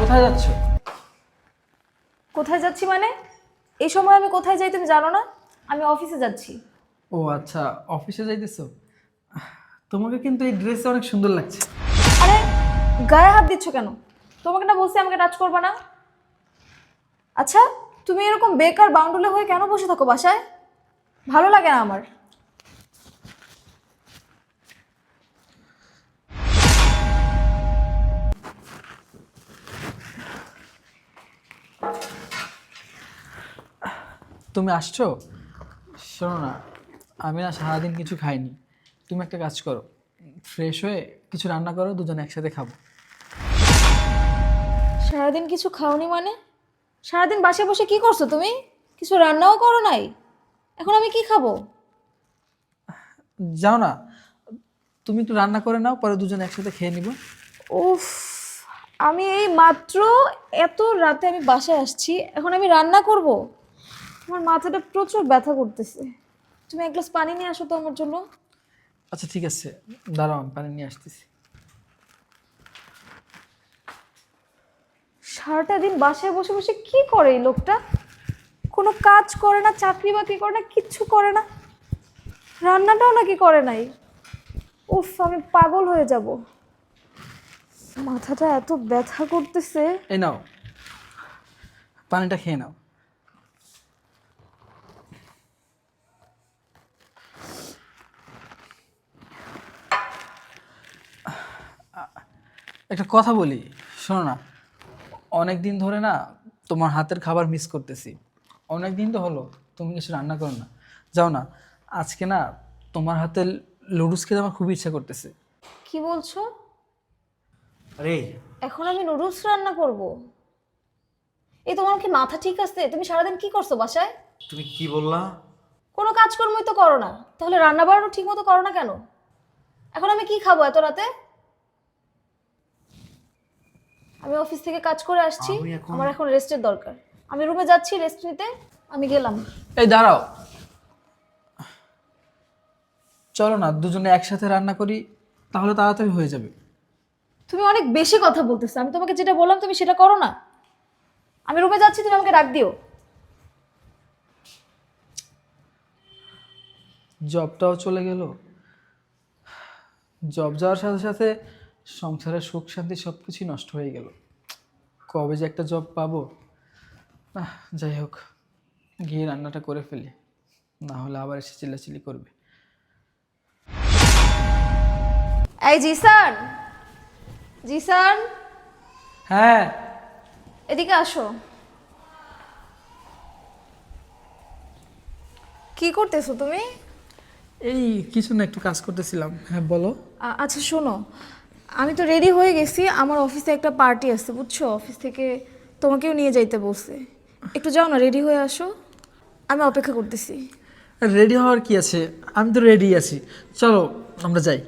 কোথায় যাচ্ছ? কোথায় যাচ্ছি মানে? এই সময় আমি কোথায় যাই তুমি জানো না? আমি অফিসে যাচ্ছি। ও আচ্ছা অফিসে যাইতেছো? তোমাকে কিন্তু এই ড্রেসে অনেক সুন্দর লাগছে। আরে গায়ে হাত দিচ্ছ কেন? তোমাকে না বলছি আমাকে টাচ করবা না? আচ্ছা তুমি এরকম বেকার বাউন্ডুলে হয়ে কেন বসে থাকো বাসায়? ভালো লাগে না আমার। তুমি আসছো? শোনো না আমি না সারাদিন কিছু খাইনি। তুমি একটা কাজ করো ফ্রেশ হয়ে কিছু রান্না করো দুজন একসাথে খাব। সারাদিন কিছু খাওনি মানে? সারাদিন বাসায় বসে কি করছ তুমি? কিছু রান্নাও করো নাই? এখন আমি কি খাব? যাও না তুমি একটু রান্না করে নাও পরে দুজন একসাথে খেয়ে নিব। উফ আমি এই মাত্র এত রাতে আমি বাসায় আসছি এখন আমি রান্না করব? আমার মাথাটা প্রচুর ব্যথা করতেছে। তুমি এক গ্লাস পানি নিয়ে আসো তো আমার জন্য। আচ্ছা ঠিক আছে। দাঁড়াও আমি পানি নিয়ে আসতেছি। সারাটা দিন বাসায় বসে বসে কি করে এই লোকটা? কোনো কাজ করে না চাকরি বাকরি করে না কিচ্ছু করে না। রান্নাটাও নাকি করে নাই। উফ আমি পাগল হয়ে যাব। মাথাটা এত ব্যথা করতেছে। এই নাও। পানিটা খেয়ে নাও। একটা কথা বলি শোনো না অনেক দিন ধরে না তোমার হাতের খাবার মিস করতেছি। অনেক দিন তো হলো তুমি কিছু রান্না করো না। যাও না আজকে না তোমার হাতের লুডুস খেতে আমার খুব ইচ্ছা করতেছে। কি বলছো? আরে। এখন আমি নুডলস রান্না করব। এই তোমার কি মাথা ঠিক আছে? তুমি সারাদিন কি করছ বাসায়? তুমি কি বললা? কোনো কাজকর্মই তো করো না। তাহলে রান্না বাড়ানো ঠিক মতো করো না কেন? এখন আমি কি খাব এত রাতে? আমি অফিস থেকে কাজ করে আসছি। আমি এখন- আমার এখন রেস্টের দরকার। আমি রুমে যাচ্ছি রেস্ট নিতে। আমি গেলাম। এই দাঁড়াও। চলো না দুজনে একসাথে রান্না করি তাহলে তাড়াতাড়ি হয়ে যাবে। তুমি অনেক বেশি কথা বলতেছো। আমি তোমাকে যেটা বললাম তুমি সেটা করো না। আমি রুমে যাচ্ছি তুমি আমাকে ডাক দিও। জবটাও চলে গেল। জব যাওয়ার সাথে সাথে সংসারের সুখ শান্তি সব কিছুই নষ্ট হয়ে গেল। কবে যে একটা জব পাবো? আহ, যাই হোক গিয়ে রান্নাটা করে ফেলি। না হলে আবার এসে চিল্লাচিল্লি করবে। এই জিসান জিসান? হ্যাঁ? এদিকে আসো। কি করতেছো তুমি? এই কিছু না একটু কাজ করতেছিলাম। হ্যাঁ বলো। আচ্ছা শোনো। আমি তো রেডি হয়ে গেছি আমার অফিসে একটা পার্টি আছে বুঝছ? অফিস থেকে তোমাকেও নিয়ে যাইতে বলছে। একটু যাও না রেডি হয়ে আসো। আমি অপেক্ষা করতেছি। রেডি হওয়ার কি আছে? আমি তো রেডি আছি। চলো আমরা যাই।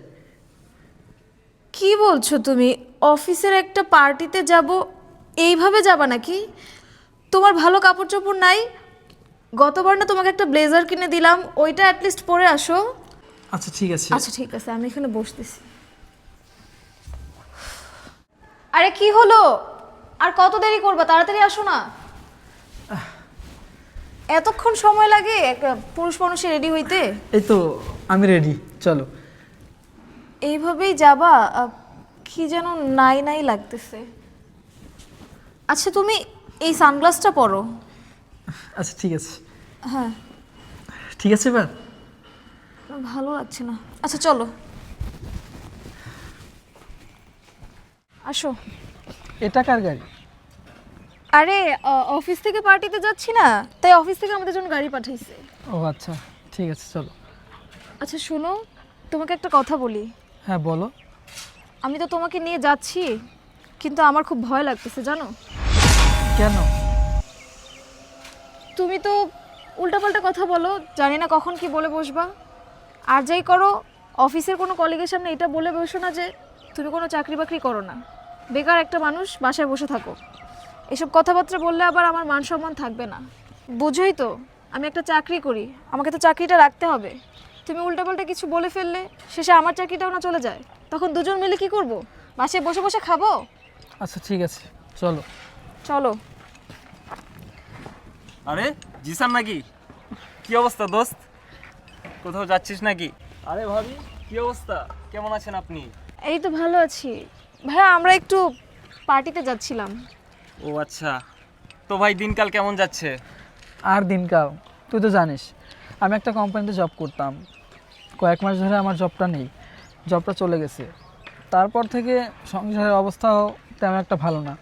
কি বলছো তুমি? অফিসের একটা পার্টিতে যাব এইভাবে যাবা নাকি? তোমার ভালো কাপড় চোপড় নাই। গতবার না তোমাকে একটা ব্লেজার কিনে দিলাম ওইটা অ্যাটলিস্ট পরে আসো। আচ্ছা ঠিক আছে। আচ্ছা ঠিক আছে আমি এখানে বসতেছি। আরে কি হলো? আর কত দেরি করবা? তাড়াতাড়ি আসো না। এতক্ষণ সময় লাগে একটা পুরুষ মানুষের রেডি হইতে? এই তো আমি রেডি চলো। এইভাবেই যাবা? আহ, কি যেন নাই নাই লাগতেছে। আচ্ছা তুমি এই সানগ্লাসটা পরো। আচ্ছা ঠিক আছে। হ্যাঁ। ঠিক আছে এবার? ভালো লাগছে না। আচ্ছা চলো। আসো। এটা কার গাড়ি? আরে অফিস থেকে পার্টিতে যাচ্ছি না তাই অফিস থেকে আমাদের জন্য গাড়ি পাঠাইছে। ও আচ্ছা ঠিক আছে চলো। আচ্ছা শোনো তোমাকে একটা কথা বলি। হ্যাঁ বলো। আমি তো তোমাকে নিয়ে যাচ্ছি কিন্তু আমার খুব ভয় লাগতেছে জানো? কেন? তুমি তো উল্টাপাল্টা কথা বলো জানি না কখন কি বলে বসবা। আর যাই করো অফিসের কোনো কলিগের সামনে এটা বলে বসো না যে তুমি কোনো চাকরি বাকরি করো না। বেকার একটা মানুষ বাসায় বসে থাকো। এসব কথাবার্তা বললে আবার আমার মান সম্মান থাকবে না। বুঝোই তো আমি একটা চাকরি করি আমাকে তো চাকরিটা রাখতে হবে। তুমি উল্টাপাল্টা কিছু বলে ফেললে শেষে আমার চাকরিটাও না চলে যায়। তখন দুজন মিলে কি করব? বাসায় বসে বসে খাব? আচ্ছা ঠিক আছে চলো। চলো। আরে জিসান নাকি? কি অবস্থা দোস্ত? কোথাও যাচ্ছিস নাকি? আরে ভাবি কি অবস্থা? কেমন আছেন আপনি? এই তো ভালো আছি। ভাইয়া আমরা একটু পার্টিতে যাচ্ছিলাম। ও আচ্ছা। তো ভাই দিনকাল কেমন যাচ্ছে? আর দিনকাল? তুই তো জানিস আমি একটা কোম্পানিতে জব করতাম। কয়েক মাস ধরে আমার জবটা নেই জবটা চলে গেছে। তারপর থেকে সংসারের অবস্থাও তেমন একটা ভালো না।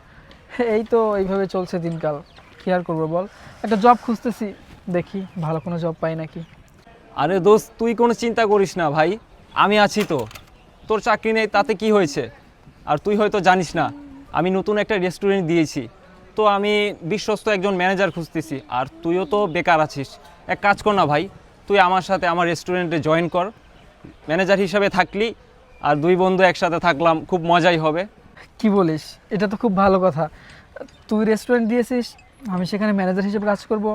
এই তো এইভাবে চলছে দিনকাল। কী আর করব বল? একটা জব খুঁজতেছি দেখি ভালো কোনো জব পাই নাকি। আরে দোস্ত তুই কোনো চিন্তা করিস না ভাই আমি আছি তো। তোর চাকরি নেই তাতে কি হয়েছে? আর তুই হয়তো জানিস না আমি নতুন একটা রেস্টুরেন্ট দিয়েছি। তো আমি বিশ্বস্ত একজন ম্যানেজার খুঁজতেছি আর তুইও তো বেকার আছিস। এক কাজ কর না ভাই তুই আমার সাথে আমার রেস্টুরেন্টে জয়েন কর। ম্যানেজার হিসাবে থাকলি আর দুই বন্ধু একসাথে থাকলাম খুব মজাই হবে। কি বলিস? এটা তো খুব ভালো কথা। তুই রেস্টুরেন্ট দিয়েছিস আমি সেখানে ম্যানেজার হিসেবে কাজ করব।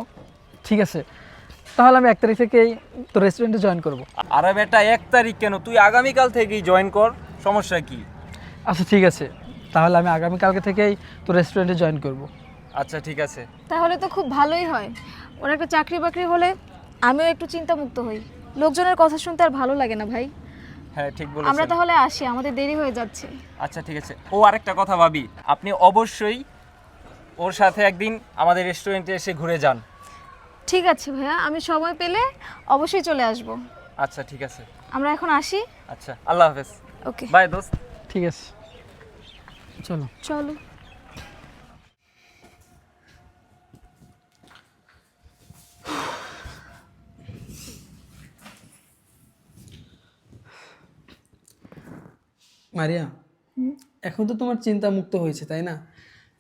ঠিক আছে তাহলে আমি এক তারিখ থেকেই তোর রেস্টুরেন্টে জয়েন করব। আরে বেটা এক তারিখ কেন? তুই আগামীকাল থেকেই জয়েন কর সমস্যা কি? আচ্ছা ঠিক আছে। তাহলে আমি আগামীকালকে থেকেই তোর রেস্টুরেন্টে জয়েন করব। আচ্ছা ঠিক আছে। তাহলে তো খুব ভালোই হয়। ওর একটা চাকরি বাকরি হলে আমিও একটু চিন্তামুক্ত হই। লোকজনের কথা শুনতে আর ভালো লাগে না ভাই। হ্যাঁ ঠিক বলেছেন। আমরা তাহলে আসি আমাদের দেরি হয়ে যাচ্ছে। আচ্ছা ঠিক আছে। ও আরেকটা কথা ভাবি আপনি অবশ্যই ওর সাথে একদিন আমাদের রেস্টুরেন্টে এসে ঘুরে যান। ঠিক আছে ভাইয়া আমি সময় পেলে অবশ্যই চলে আসব। আচ্ছা ঠিক আছে। আমরা এখন আসি। আচ্ছা আল্লাহ হাফেজ। ওকে। বাই দোস্ত। ঠিক আছে। চলো। চলো। মারিয়া এখন তো তোমার চিন্তা মুক্ত হয়েছে তাই না?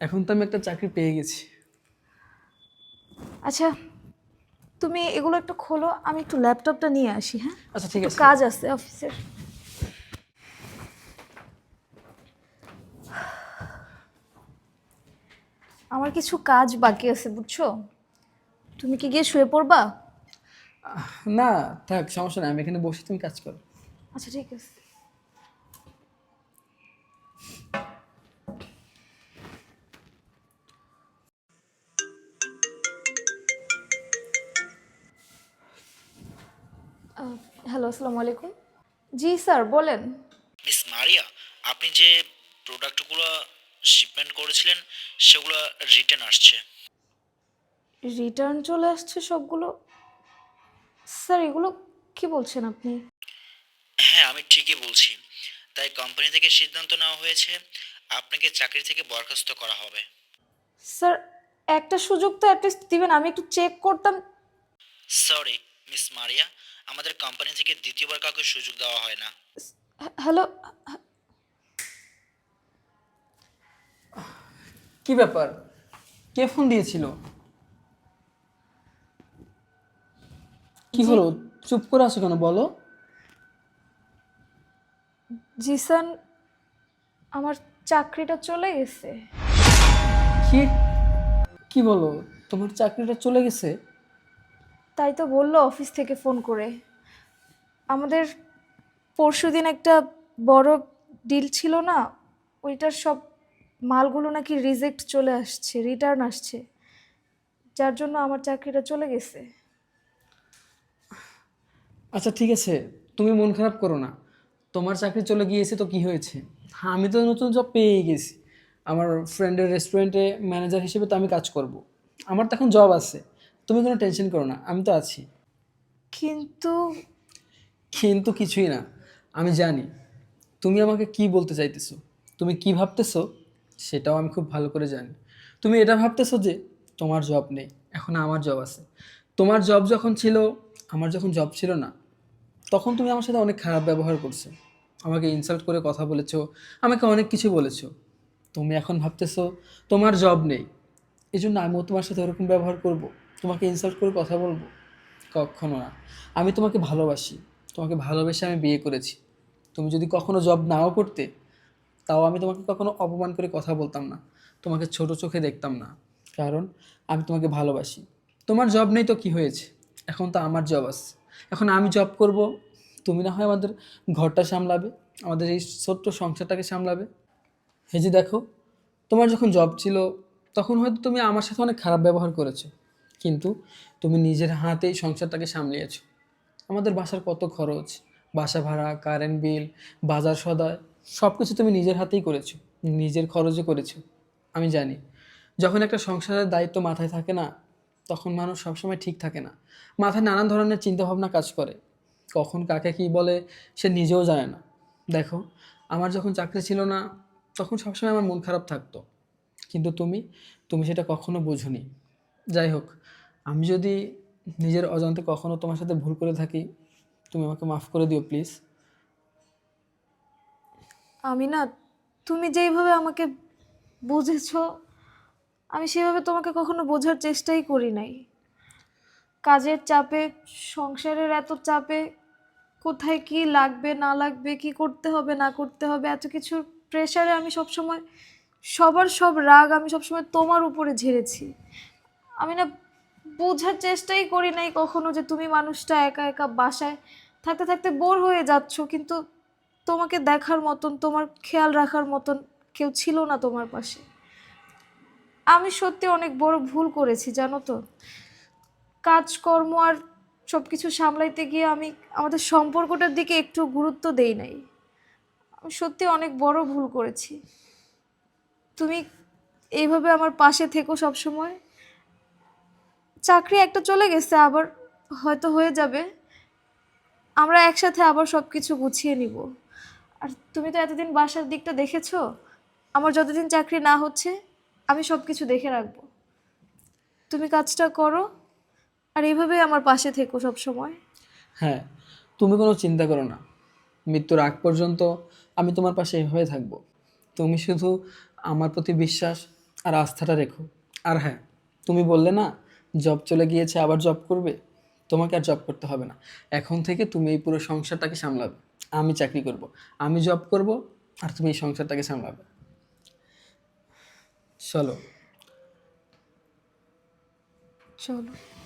এখন তো আমি একটা চাকরি পেয়ে গেছি। আচ্ছা তুমি এগুলো একটু খোলো আমি একটু ল্যাপটপটা নিয়ে আসি হ্যাঁ? আচ্ছা ঠিক আছে। কাজ আছে অফিসের। আমার কিছু কাজ বাকি আছে বুঝছ? তুমি কি গিয়ে শুয়ে পড়বা? না থাক সমস্যা নেই আমি এখানে বসে তুমি কাজ করো। আচ্ছা ঠিক আছে। হ্যালো আসসালামু আলাইকুম। জি স্যার বলেন। মিস মারিয়া আপনি যে প্রোডাক্টগুলো শিপমেন্ট করেছিলেন সেগুলো রিটার্ন আসছে। রিটার্ন চলে আসছে সবগুলো? স্যার এগুলো কি বলছেন আপনি? হ্যাঁ আমি ঠিকই বলছি। তাই কোম্পানি থেকে সিদ্ধান্ত নেওয়া হয়েছে আপনাকে চাকরি থেকে বরখাস্ত করা হবে। স্যার একটা সুযোগ তো অ্যাটলিস্ট দিবেন আমি একটু চেক করতাম। সরি মিস মারিয়া আমাদের কোম্পানি থেকে দ্বিতীয়বার কাউকে সুযোগ দেওয়া হয় না। হ্যাঁ, হ্যালো কি ব্যাপার? কে ফোন দিয়েছিল? কি হলো? চুপ করে আছো কেন বলো? জিসান আমার চাকরিটা চলে গেছে। কি? কি বলো? তোমার চাকরিটা চলে গেছে? তাই তো বলল অফিস থেকে ফোন করে। আমাদের পরশুদিন একটা বড় ডিল ছিল না? ওইটার সব মালগুলো নাকি রিজেক্ট চলে আসছে রিটার্ন আসছে। যার জন্য আমার চাকরিটা চলে গেছে। আচ্ছা ঠিক আছে। তুমি মন খারাপ করো না। তোমার চাকরি চলে গিয়েছে তো কি হয়েছে? হ্যাঁ আমি তো নতুন জব পেয়েই গেছি। আমার ফ্রেন্ডের রেস্টুরেন্টে ম্যানেজার হিসেবে তো আমি কাজ করব। আমার তো এখন জব আছে। তুমি কোনো টেনশন করো না আমি তো আছি। কিন্তু কিন্তু কিছুই না। আমি জানি। তুমি আমাকে কি বলতে চাইতেছো? তুমি কি ভাবতেছো? সেটাও আমি খুব ভালো করে জানি। তুমি এটা ভাবতেছো যে তোমার জব নেই, এখন আমার জব আছে। তোমার জব যখন ছিল, আমার যখন জব ছিল না, তখন তুমি আমার সাথে অনেক খারাপ ব্যবহার করছ। আমাকে ইনসাল্ট করে কথা বলেছ, আমাকে অনেক কিছু বলেছ। তুমি এখন ভাবতেছো তোমার জব নেই এই জন্য আমিও তোমার সাথে ওরকম ব্যবহার করব, তোমাকে ইনসাল্ট করে কথা বলব? কখনো না। আমি তোমাকে ভালোবাসি, তোমাকে ভালোবেসে আমি বিয়ে করেছি। তুমি যদি কখনো জব নাও করতে তাও আমি তোমাকে কখনো অপমান করে কথা বলতাম না। তোমাকে ছোট চোখে দেখতাম না। কারণ আমি তোমাকে ভালোবাসি। তোমার জব নেই তো কি হয়েছে? এখন তো আমার জব আছে। এখন আমি জব করব। তুমি না হয় আমাদের ঘরটা সামলাবে। আমাদের এই ছোট্ট সংসারটাকে সামলাবে। এই যে দেখো, তোমার যখন জব ছিল, তখন হয়তো তুমি আমার সাথে অনেক খারাপ ব্যবহার করেছ। কিন্তু তুমি নিজের হাতেই সংসারটাকে সামলিয়েছো। আমাদের বাসার কত খরচ? বাসা ভাড়া কারেন্ট বিল বাজার সদায়। সব কিছু তুমি নিজের হাতেই করেছ, নিজের খরচে করেছ, আমি জানি। যখন একটা সংসারের দায়িত্ব মাথায় থাকে না, তখন মানুষ সবসময় ঠিক থাকে না। মাথায় নানান ধরনের চিন্তাভাবনা কাজ করে। কখন কাকে কী বলে, সে নিজেও জানে না। দেখো, আমার যখন চাকরি ছিল না, তখন সবসময় আমার মন খারাপ থাকতো। কিন্তু তুমি তুমি সেটা কখনো বোঝোনি। যাই হোক, আমি যদি নিজের অজান্তে কখনো তোমার সাথে ভুল করে থাকি, তুমি আমাকে মাফ করে দিও, প্লিজ। আমি না তুমি যেইভাবে আমাকে বুঝেছ, আমি সেভাবে তোমাকে কখনো বোঝার চেষ্টাই করি নাই। কাজের চাপে, সংসারের এত চাপে, কোথায় কি লাগবে, না লাগবে, কি করতে হবে, না করতে হবে, এত কিছুর প্রেশারে আমি সবসময়, সবার সব রাগ আমি সবসময় তোমার উপরে ঝেড়েছি। আমি না বোঝার চেষ্টাই করি নাই কখনো যে তুমি মানুষটা একা একা বাসায় থাকতে থাকতে বোর হয়ে যাচ্ছ, কিন্তু তোমাকে দেখার মতন, তোমার খেয়াল রাখার মতন কেউ ছিল না তোমার পাশে। আমি সত্যি অনেক বড় ভুল করেছি, জানো তো? কাজকর্ম আর সব কিছু সামলাইতে গিয়ে আমি আমাদের সম্পর্কটার দিকে একটু গুরুত্ব দেই নাই। আমি সত্যি অনেক বড় ভুল করেছি। তুমি এইভাবে আমার পাশে থেকো সব সময় চাকরি একটা চলে গেছে, আবার হয়তো হয়ে যাবে। আমরা একসাথে আবার সব কিছু গুছিয়ে নিব। আর তুমি তো এতদিন বাসার দিকটা দেখেছ, আমার যতদিন চাকরি না হচ্ছে, আমি সব কিছু দেখে রাখব। তুমি কাজটা করো, আর এইভাবে আমার পাশে থেকো সব সময় হ্যাঁ তুমি কোনো চিন্তা করো না। মৃত্যুর আগ পর্যন্ত আমি তোমার পাশে এভাবে থাকব। তুমি শুধু আমার প্রতি বিশ্বাস আর আস্থাটা রেখো। আর হ্যাঁ তুমি বললে না, জব চলে গিয়েছে, আবার জব করবে? তোমাকে আর জব করতে হবে না। এখন থেকে তুমি এই পুরো সংসারটাকে সামলাবে। আমি চাকরি করব। আমি জব করব আর তুমি এই সংসারটাকে সামলাবে। চলো। চলো।